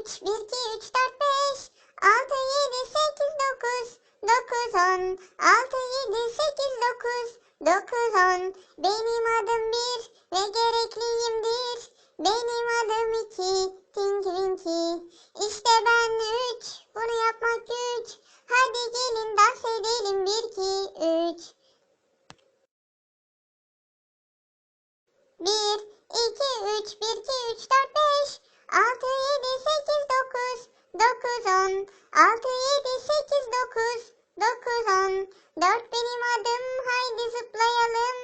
3, 1, 2, 3, 4, 5, 6, 7, 8, 9, 9, 10, 6, 7, 8, 9, 9, 10. Benim adım 1 ve gerekliyimdir. Benim adım 2, Tinky Winky. İşte ben 3, bunu yapmak güç. Hadi gelin dans edelim 1, 2, 3. 1, 2, 3, 1, 2, 3, 4, 5, 6, 7, 8, 9, 9, 10, 6, 7, 8, 9, 9, 10. Dört benim adım, haydi zıplayalım.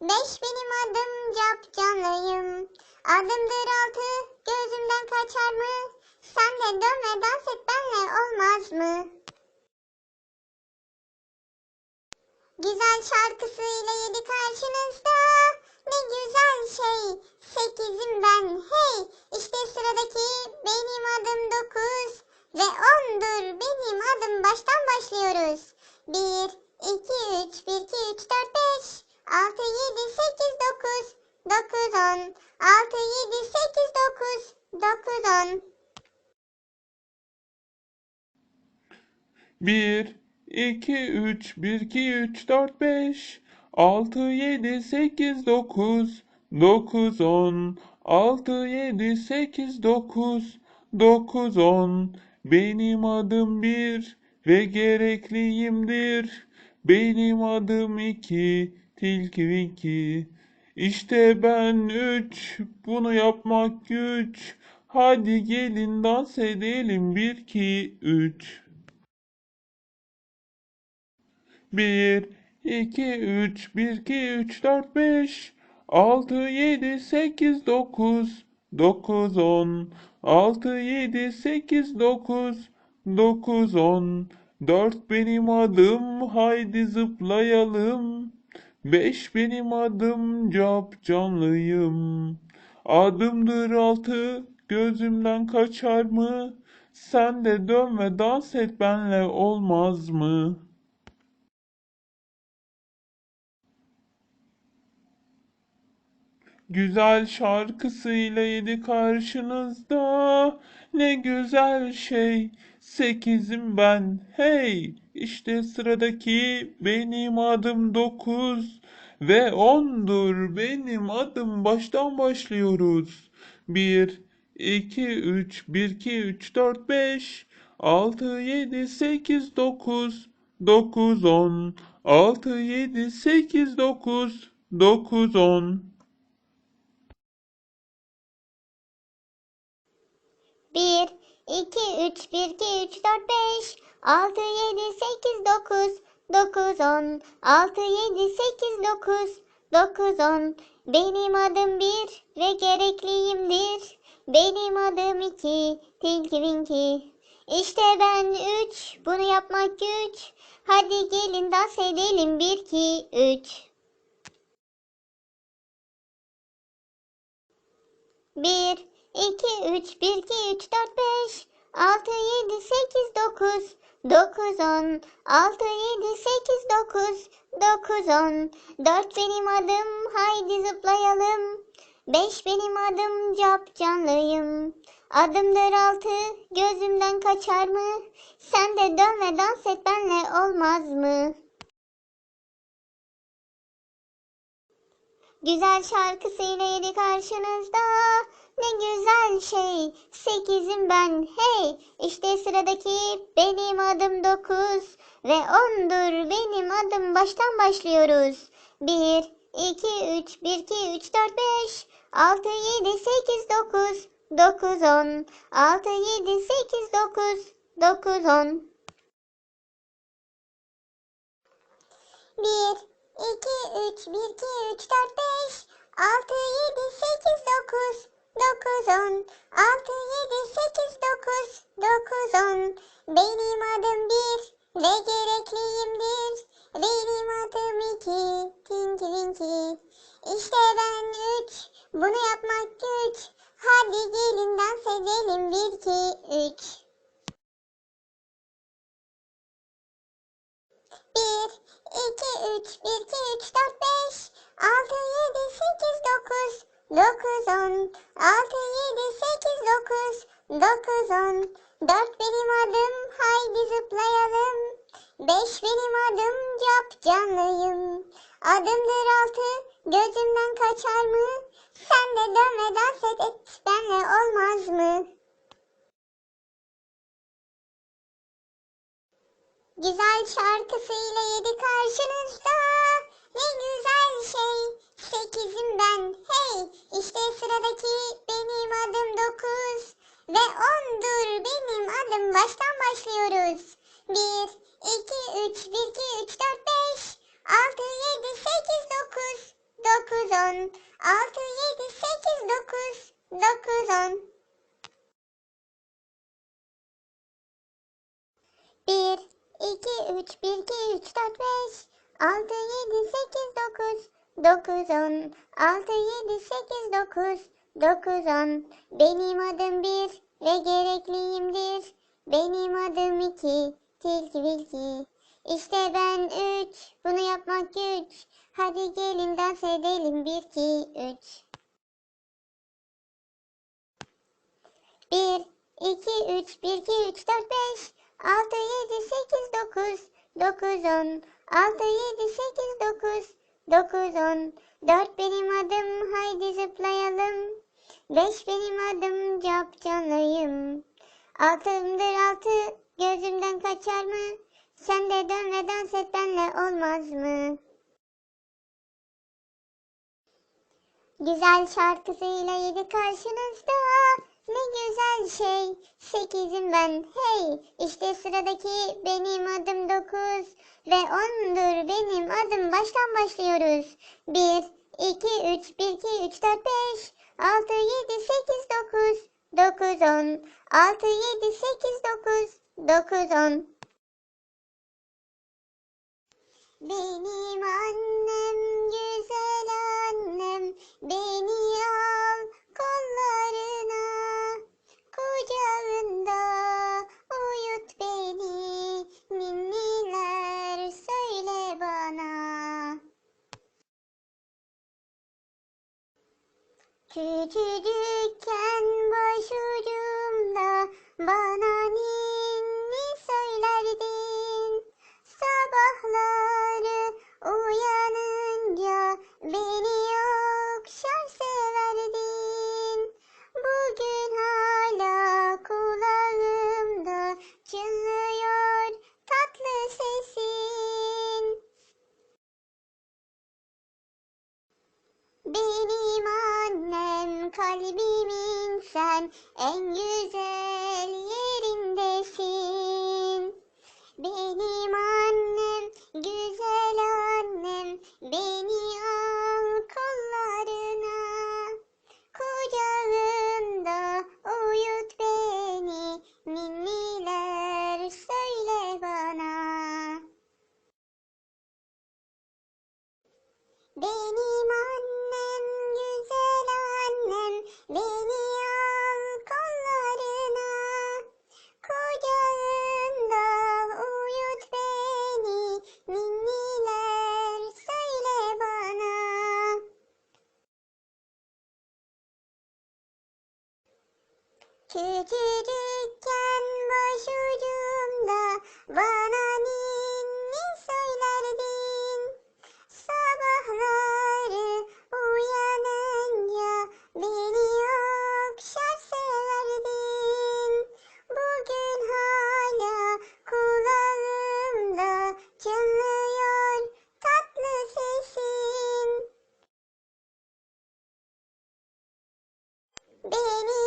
Beş benim adım, cap canlıyım. Adımdır altı, gözümden kaçar mı? Sen de dön ve dans et benle olmaz mı? Güzel şarkısıyla yedi karşınızda. Ne güzel şey. Sekizim ben. Hey işte sıradaki benim adım dokuz. Ve ondur benim adım baştan başlıyoruz. Bir, iki, üç, bir, iki, üç, dört, beş. Altı, yedi, sekiz, dokuz. Dokuz, on. Altı, yedi, sekiz, dokuz. Dokuz, on. 1, 2, 3, 1, 2, 3, 4, 5, 6, 7, 8, 9, 9, 10, 6, 7, 8, 9, 9, 10. Benim adım 1 ve gerekliyimdir. Benim adım 2, Tilki Winky. İşte ben 3, bunu yapmak güç. Hadi gelin dans edelim 1, 2, 3. 1, 2, 3, 1, 2, 3, 4, 5, 6, 7, 8, 9, 9, 10, 6, 7, 8, 9, 9, 10, 4 benim adım, haydi zıplayalım. 5 benim adım, cap canlıyım. Adımdır altı, gözümden kaçar mı? Sen de dön ve dans et benle olmaz mı?'' Güzel şarkısıyla yedi karşınızda. Ne güzel şey. Sekizim ben. Hey, işte sıradaki benim adım dokuz. Ve ondur benim adım baştan başlıyoruz. Bir, iki, üç, bir, iki, üç, dört, beş, altı, yedi, sekiz, dokuz, dokuz, on, altı, yedi, sekiz, dokuz, dokuz, on. 1, 2, 3, 1, 2, 3, 4, 5, 6, 7, 8, 9, 9, 10, 6, 7, 8, 9, 9, 10. Benim adım 1 ve gerekliyimdir. Benim adım 2, Tinky Winky. İşte ben 3, bunu yapmak güç. Hadi gelin dans edelim 1, 2, 3. 1, 2, 3, 1, 2, 3, 4, 5, 6, 7, 8, 9, 9, 10, 6, 7, 8, 9, 9, 10. 4 benim adım, haydi zıplayalım. 5 benim adım, cap canlıyım. Adımdır altı, gözümden kaçar mı? Sen de dön ve dans et benle olmaz mı? Güzel şarkısıyla yedi karşınızda. Ne güzel şey. Sekizim ben. Hey. işte sıradaki benim adım dokuz. Ve ondur benim adım. Baştan başlıyoruz. Bir, iki, üç, bir, iki, üç, dört, beş, altı, yedi, sekiz, dokuz, dokuz, on, altı, yedi, sekiz, dokuz, dokuz, on. Bir, iki, üç, bir, iki, üç, dört, beş, altı, yedi, sekiz, dokuz, 9 10 6 7 8 9 9 10 Benim adım 1 ve gerekliyimdir. Benim adım 2 Tinky Winky. İşte ben 3 bunu yapmak güç. Hadi gelin dans edelim 1 2 3 1 2 3 1 2 3 4 5 6 7 8 9 9 10 6 7 8 9 dokuz, on. Dört benim adım, haydi zıplayalım. Beş benim adım, cap canlıyım. Adımdır altı, gözümden kaçar mı? Sen de dön ve dans et, et benle olmaz mı? Güzel şarkısıyla yedi karşınızda. Ne güzel şey. Sekizim ben. Hey işte sıradaki benim adım dokuz. Ve ondur benim adım. Baştan başlıyoruz. Bir, iki, üç, bir, iki, üç, dört, beş. Altı, yedi, sekiz, dokuz. Dokuz, on. Altı, yedi, sekiz, dokuz. Dokuz, on. Bir, iki, üç, bir, iki, üç, dört, beş, altı, yedi, sekiz, dokuz, dokuz, on, altı, yedi, sekiz, dokuz, dokuz, on. Benim adım bir ve gerekliyimdir. Benim adım iki, tilki bilki. İşte ben üç, bunu yapmak güç. Hadi gelin dans edelim bir, iki, üç. Bir, iki, üç, bir, iki, üç, dört, beş, altı, yedi, sekiz, dokuz, dokuz, on, altı, yedi, sekiz, dokuz, dokuz, on, dört benim adım, haydi zıplayalım, beş benim adım, cap canlıyım, altımdır altı, gözümden kaçar mı, sen de dön ve dans et benle olmaz mı? Güzel şarkısıyla yedi karşınızda. Ne güzel şey. Sekizim ben. Hey işte sıradaki benim adım dokuz. Ve ondur benim adım. Baştan başlıyoruz. Bir, iki, üç, bir, iki, üç, dört, beş. Altı, yedi, sekiz, dokuz. Dokuz, on. Altı, yedi, sekiz, dokuz. Dokuz, on. Benim annem güzel annem beni kalbimin sen en güzel yerindesin. Benim annem, güzel annem, beni Benim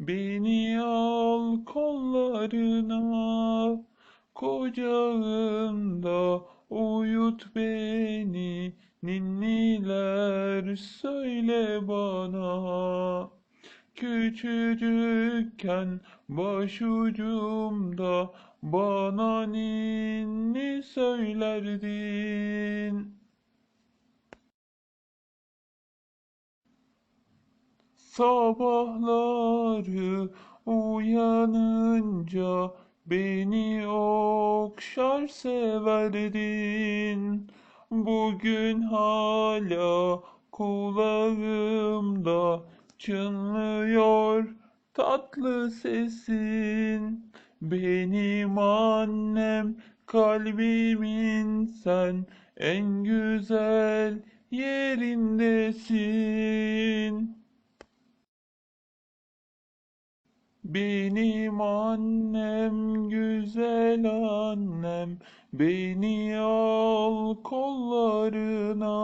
beni al kollarına. Kucağında uyut beni, ninniler söyle bana. Küçücükken başucumda bana ninni söylerdin. Sabahları uyanınca beni okşar severdin. Bugün hala kulağımda çınlıyor tatlı sesin. Benim annem kalbimin sen en güzel yerindesin. Benim annem güzel annem beni al kollarına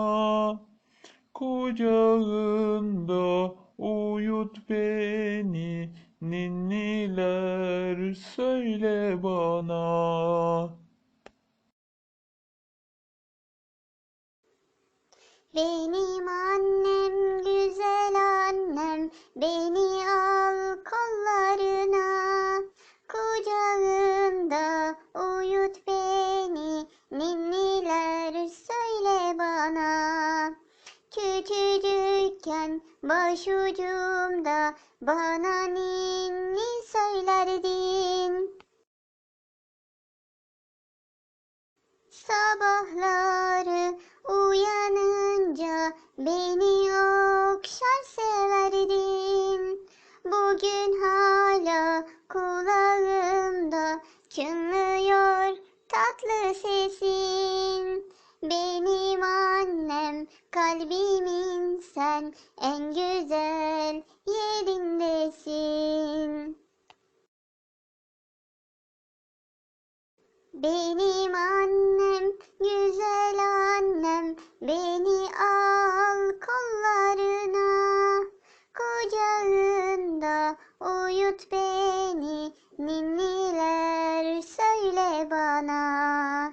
kucağında uyut beni ninniler söyle bana. Benim annem güzel annem beni al kollarına. Kucağında uyut beni ninniler söyle bana. Küçücükken başucumda bana ninni söylerdin. Sabahları uyanınca beni okşar severdin. Bugün hala kulağımda çınlıyor tatlı sesin. Benim annem kalbimin sen en güzel yerindesin. Benim annem, güzel annem, beni al kollarına, kucağında uyut beni, ninniler söyle bana.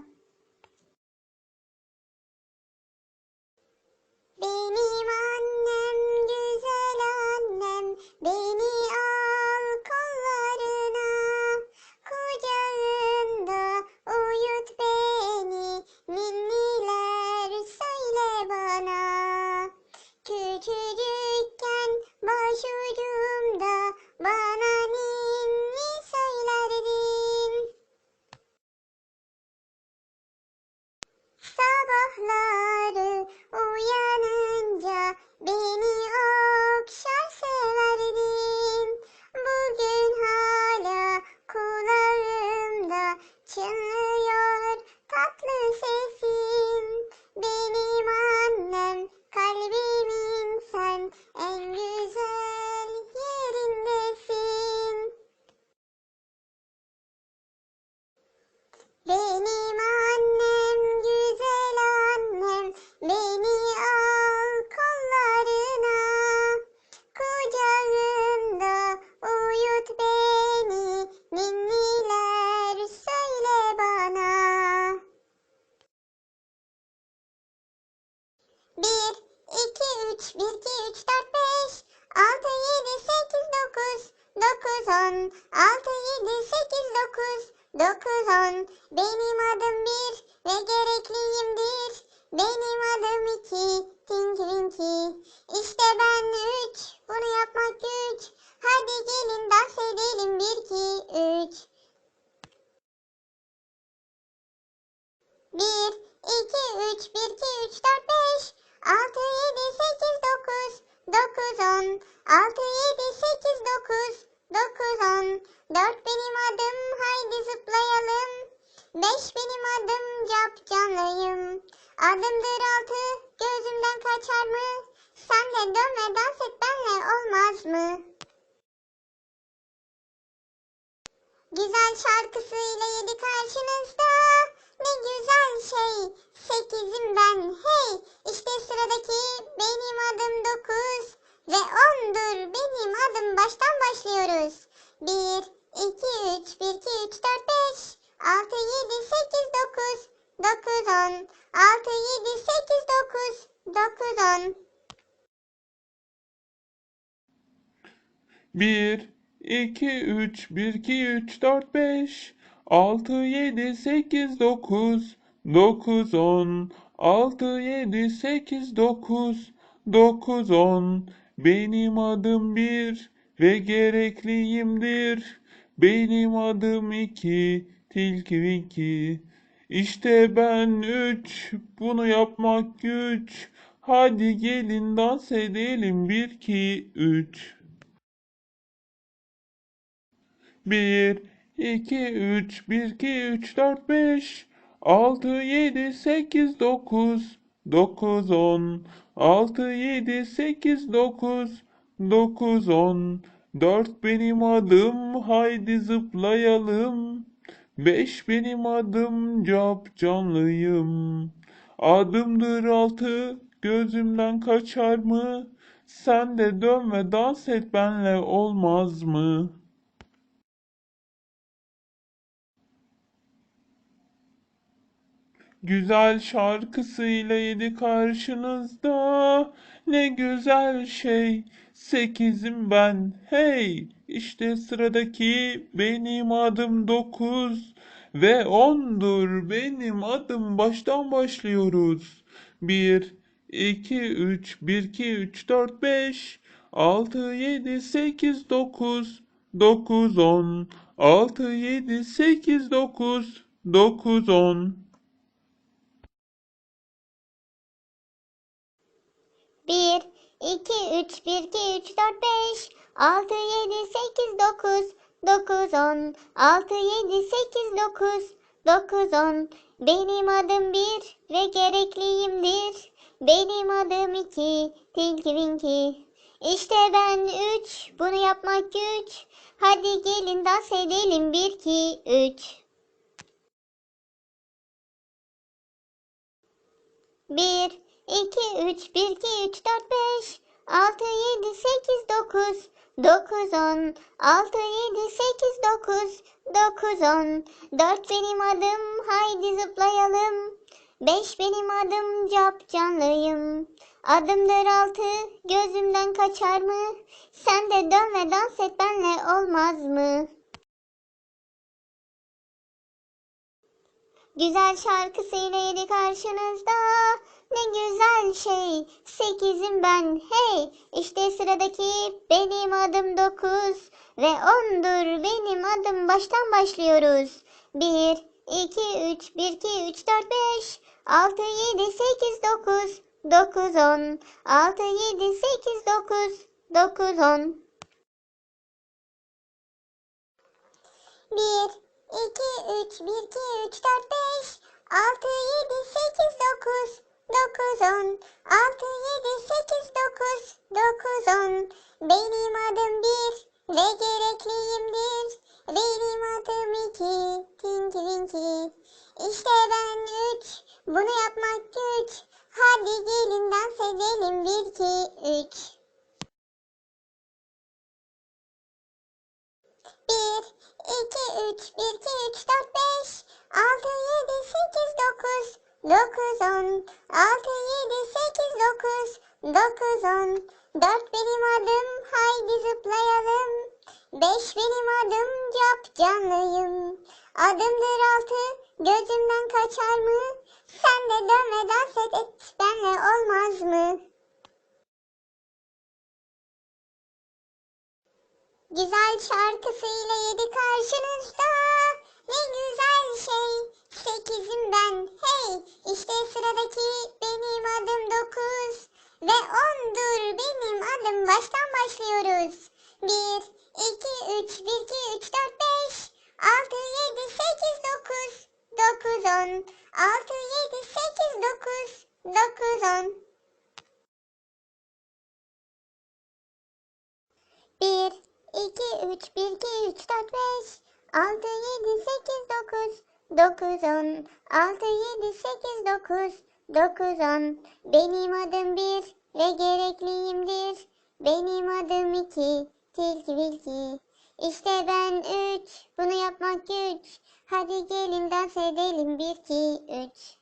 3, 1, 2, 3, 4, 5, 6, 7, 8, 9, 9, 10, 6, 7, 8, 9, 9, beş benim adım, cap canlıyım, adımdır altı, gözümden kaçar mı, sen de dön ve dans et benle olmaz mı? Güzel şarkısıyla yedi karşınızda. Ne güzel şey. Sekizim ben. Hey işte sıradaki benim adım dokuz. Ve ondur benim adım baştan başlıyoruz. Bir, iki, üç, bir, iki, üç, dört, beş. Altı, yedi, sekiz, dokuz. Dokuz, on. Altı, yedi, sekiz, dokuz. Dokuz, on. 1, 2, 3, 1, 2, 3, 4, 5, 6, 7, 8, 9, 9, 10, 6, 7, 8, 9, 9, 10. Benim adım bir ve gerekliyimdir. Benim adım iki, tilki. İşte ben üç, bunu yapmak güç. Hadi gelin dans edelim bir, iki, üç. Bir, iki, üç, bir, iki, üç, dört, beş, altı, yedi, sekiz, dokuz, dokuz, on, altı, yedi, sekiz, dokuz, dokuz, on, dört benim adım, haydi zıplayalım, beş benim adım, cap canlıyım, adımdır altı, gözümden kaçar mı, sen de dön ve dans et benle olmaz mı?'' Güzel şarkısıyla yedi karşınızda. Ne güzel şey. Sekizim ben. Hey, işte sıradaki benim adım dokuz ve ondur benim adım. Baştan başlıyoruz. Bir, iki, üç, bir, iki, üç, dört, beş, altı, yedi, sekiz, dokuz, dokuz, on, altı, yedi, sekiz, dokuz, dokuz, on. 1, 2, 3, 1, 2, 3, 4, 5, 6, 7, 8, 9, 9, 10, 6, 7, 8, 9, 9, 10. Benim adım 1 ve gerekliyimdir. Benim adım 2, Tinky Winky. İşte ben 3, bunu yapmak güç. Hadi gelin dans edelim 1, 2, 3. 1, 2, 3, 1, 2, 3, 4, 5, 6, 7, 8, 9, 9, 10, 6, 7, 8, 9, 9, 10, 4 benim adım, haydi zıplayalım, 5 benim adım, cap canlıyım, adımdır 6, gözümden kaçar mı, sen de dön ve dans et benle olmaz mı? Güzel şarkısıyla yedi karşınızda. Ne güzel şey. Sekizim ben. Hey. işte sıradaki benim adım dokuz. Ve ondur benim adım. Baştan başlıyoruz. Bir, iki, üç, bir, iki, üç, dört, beş. Altı, yedi, sekiz, dokuz. Dokuz, on. Altı, yedi, sekiz, dokuz. Dokuz, on. Bir, iki, üç, bir, iki, üç, dört, beş, altı, yedi, sekiz, dokuz, dokuz, on, altı, yedi, sekiz, dokuz, dokuz, on. Benim adım bir ve on, altı, yedi, sekiz, dokuz, dokuz, on. Dört benim adım, haydi zıplayalım. Beş benim adım, cap canlıyım. Adımdır altı, gözümden kaçar mı? Sen de dön ve dans et, et benle olmaz mı? Güzel şarkısıyla yedi karşınızda. Ne güzel şey. Sekizim ben. Hey işte sıradaki benim adım dokuz. Ve ondur benim adım. Baştan başlıyoruz. Bir, iki, üç, bir, iki, üç, dört, beş. Altı, yedi, sekiz, dokuz. Dokuz, on. Altı, yedi, sekiz, dokuz. Dokuz, on. Bir, 2, 3, 1, 2, 3, 4, 5, 6, 7, 8, 9, 9, 10, 6, 7, 8, 9, 9, 10. Benim adım 1 ve gerekliyimdir. Benim adım 2, Tilki Wilki. İşte ben 3, bunu yapmak güç. Hadi gelin dans edelim 1, 2, 3.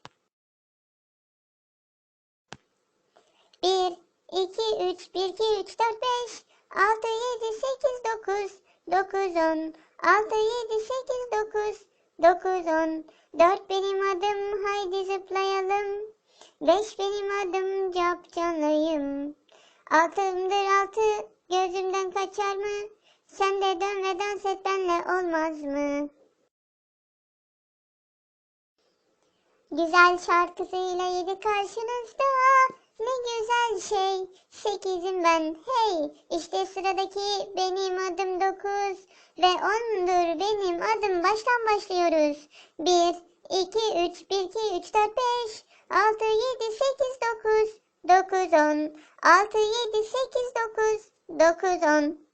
1, 2, 3, 1, 2, 3, 4, 5, 6, 7, 8, 9, 9, 10, 6, 7, 8, 9, 9, 10, 4 benim adım haydi zıplayalım, 5 benim adım cap canlayım, altımdır altı gözümden kaçar mı, sen de dön ve dans et benle olmaz mı? Güzel şarkısıyla yedi karşınızda. Ne güzel şey. Sekizim ben. Hey. işte sıradaki benim adım dokuz. Ve ondur benim adım. Baştan başlıyoruz. Bir, iki, üç, bir, iki, üç, dört, beş. Altı, yedi, sekiz, dokuz. Dokuz, on. Altı, yedi, sekiz, dokuz. Dokuz, on.